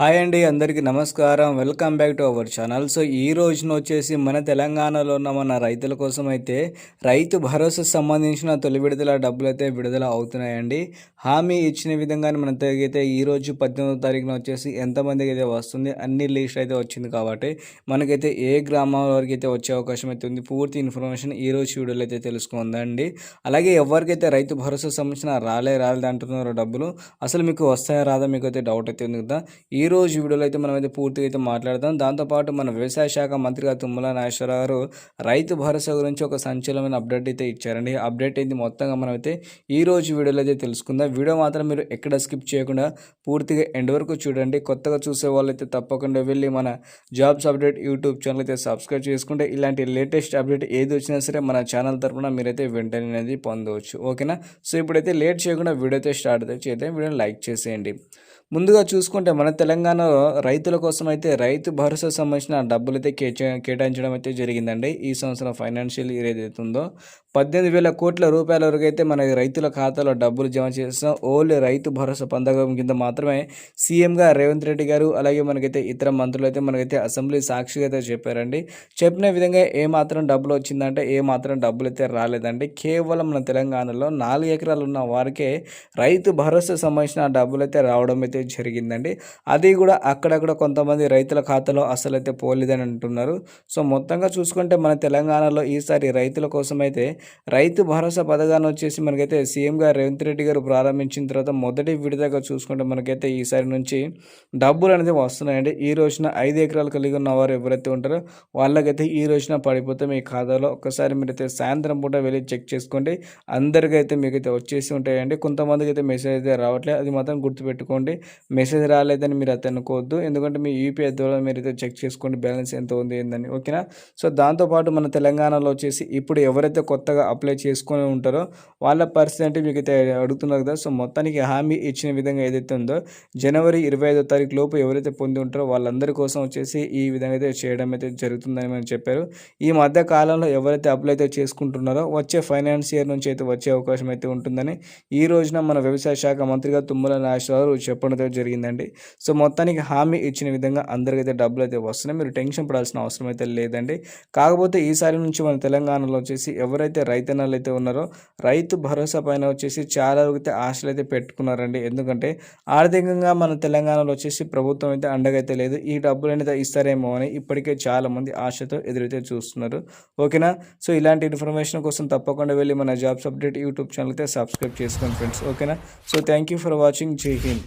Hi అండి అందరికీ నమస్కారం. Welcome back to our channel. So ఈ రోజున వచ్చేసి మన తెలంగాణలో ఉన్న మన రైతుల కోసం అయితే రైతు భరోసా సంబంధించిన తొలి విడుదల డబ్బులు అయితే విడుదల అవుతున్నాయండి. హామీ ఇచ్చిన విధంగానే మన అయితే ఈ రోజు పద్దెనిమిదో తారీఖున వచ్చేసి ఎంతమందికి అయితే వస్తుంది అన్ని లిస్ట్ అయితే వచ్చింది కాబట్టి మనకైతే ఏ గ్రామం వరకు అయితే వచ్చే అవకాశం అయితే ఉంది పూర్తి ఇన్ఫర్మేషన్ ఈ రోజు వీడియోలో అయితే తెలుసుకుందండి అలాగే ఎవరికైతే రైతు భరోసా సంబంధించిన రాలే రాలేదు అంటున్నారో డబ్బులు అసలు మీకు వస్తాయా రాదా మీకు అయితే డౌట్ అయితే ఉంది కదా. ఈ రోజు వీడియోలో అయితే మనం అయితే పూర్తిగా అయితే మాట్లాడదాం. దాంతోపాటు మన వ్యవసాయ శాఖ మంత్రిగా తుమ్మల నాగేశ్వరరావు గారు రైతు భరోసా గురించి ఒక సంచలనమైన అప్డేట్ అయితే ఇచ్చారండి. అప్డేట్ అయితే మొత్తంగా మనం అయితే ఈ రోజు వీడియోలో అయితే తెలుసుకుందాం. వీడియో మాత్రం మీరు ఎక్కడ స్కిప్ చేయకుండా పూర్తిగా ఎండ్ వరకు చూడండి. కొత్తగా చూసే వాళ్ళు అయితే తప్పకుండా వెళ్ళి మన జాబ్స్ అప్డేట్ యూట్యూబ్ ఛానల్ అయితే సబ్స్క్రైబ్ చేసుకుంటే ఇలాంటి లేటెస్ట్ అప్డేట్ ఏది వచ్చినా సరే మన ఛానల్ తరఫున మీరైతే వెంటనే అనేది పొందవచ్చు. ఓకేనా? సో ఇప్పుడైతే లేట్ చేయకుండా వీడియో అయితే స్టార్ట్ అయితే చేద్దాం. వీడియోని లైక్ చేసేయండి. ముందుగా చూసుకుంటే మన తెలంగాణ తెలంగాణలో రైతుల కోసం అయితే రైతు భరోసా సంబంధించిన డబ్బులు అయితే కేటాయించడం అయితే జరిగిందండి. ఈ సంవత్సరం ఫైనాన్షియల్ ఇయర్ ఏదైతే ఉందో పద్దెనిమిది వేల కోట్ల రూపాయల వరకు అయితే మన రైతుల ఖాతాలో డబ్బులు జమ చేస్తాం ఓన్లీ రైతు భరోసా పథకం కింద మాత్రమే సీఎంగా రేవంత్ రెడ్డి గారు అలాగే మనకైతే ఇతర మంత్రులు అయితే మనకైతే అసెంబ్లీ సాక్షిగా అయితే చెప్పారండి. చెప్పిన విధంగా ఏ మాత్రం డబ్బులు వచ్చిందంటే ఏ మాత్రం డబ్బులు అయితే రాలేదండి. కేవలం మన తెలంగాణలో నాలుగు ఎకరాలు ఉన్న వారికే రైతు భరోసా సంబంధించిన డబ్బులు అయితే రావడం అయితే జరిగిందండి. అది కూడా అక్కడక్కడ కొంతమంది రైతుల ఖాతాలో అసలు అయితే పోలేదని అంటున్నారు. సో మొత్తంగా చూసుకుంటే మన తెలంగాణలో ఈసారి రైతుల కోసం అయితే రైతు భరోసా పథకాన్ని వచ్చేసి మనకైతే సీఎం గారు రేవంత్ రెడ్డి గారు ప్రారంభించిన తర్వాత మొదటి విడతగా చూసుకుంటే మనకైతే ఈసారి నుంచి డబ్బులు అనేది వస్తున్నాయండి. ఈ రోజున ఐదు ఎకరాలు కలిగి ఉన్న వారు ఎవరైతే ఉంటారో వాళ్ళకైతే ఈ రోజున పడిపోతే మీ ఖాతాలో ఒక్కసారి మీరైతే సాయంత్రం పూట వెళ్ళి చెక్ చేసుకోండి. అందరికైతే మీకైతే వచ్చేసి ఉంటాయండి. కొంతమందికి అయితే మెసేజ్ అయితే రావట్లేదు. అది మాత్రం గుర్తుపెట్టుకోండి. మెసేజ్ రాలేదని మీరు అయితే అనుకోవద్దు. ఎందుకంటే మీ యూపీఐ ద్వారా మీరు అయితే చెక్ చేసుకోండి. బ్యాలెన్స్ ఎంత ఉంది ఏందని. ఓకేనా? సో దాంతోపాటు మన తెలంగాణలో వచ్చేసి ఇప్పుడు ఎవరైతే కొత్త కొత్తగా అప్లై చేసుకొని ఉంటారో వాళ్ళ పరిస్థితి అంటే మీకు అయితే అడుగుతున్నారు కదా. సో మొత్తానికి హామీ ఇచ్చిన విధంగా ఏదైతే ఉందో జనవరి ఇరవై ఐదో తారీఖు లోపు ఎవరైతే పొంది ఉంటారో వాళ్ళందరి కోసం వచ్చేసి ఈ విధంగా అయితే చేయడం అయితే జరుగుతుందని మనం చెప్పారు. ఈ మధ్య కాలంలో ఎవరైతే అప్లై అయితే చేసుకుంటున్నారో వచ్చే ఫైనాన్స్ ఇయర్ నుంచి అయితే వచ్చే అవకాశం అయితే ఉంటుందని ఈ రోజున మన వ్యవసాయ శాఖ మంత్రిగా తుమ్మల నాగేశ్వరరావు చెప్పడం జరిగిందండి. సో మొత్తానికి హామీ ఇచ్చిన విధంగా అందరికైతే డబ్బులు అయితే వస్తున్నాయి. మీరు టెన్షన్ పడాల్సిన అవసరం అయితే లేదండి. కాకపోతే ఈసారి నుంచి మన తెలంగాణలో వచ్చేసి ఎవరైతే ఎవరైతే రైతన్నలు అయితే ఉన్నారో రైతు భరోసా పైన వచ్చేసి చాలా వరకు అయితే ఆశలు అయితే పెట్టుకున్నారండి. ఎందుకంటే ఆర్థికంగా మన తెలంగాణలో వచ్చేసి ప్రభుత్వం అయితే అండగైతే లేదు. ఈ డబ్బులు అనేది ఇస్తారేమో అని ఇప్పటికే చాలామంది ఆశతో ఎదురైతే చూస్తున్నారు. ఓకేనా? సో ఇలాంటి ఇన్ఫర్మేషన్ కోసం తప్పకుండా వెళ్ళి మన జాబ్స్ అప్డేట్ యూట్యూబ్ ఛానల్ అయితే సబ్స్క్రైబ్ చేసుకోండి ఫ్రెండ్స్. ఓకేనా? So thank you for watching. జై హింద్.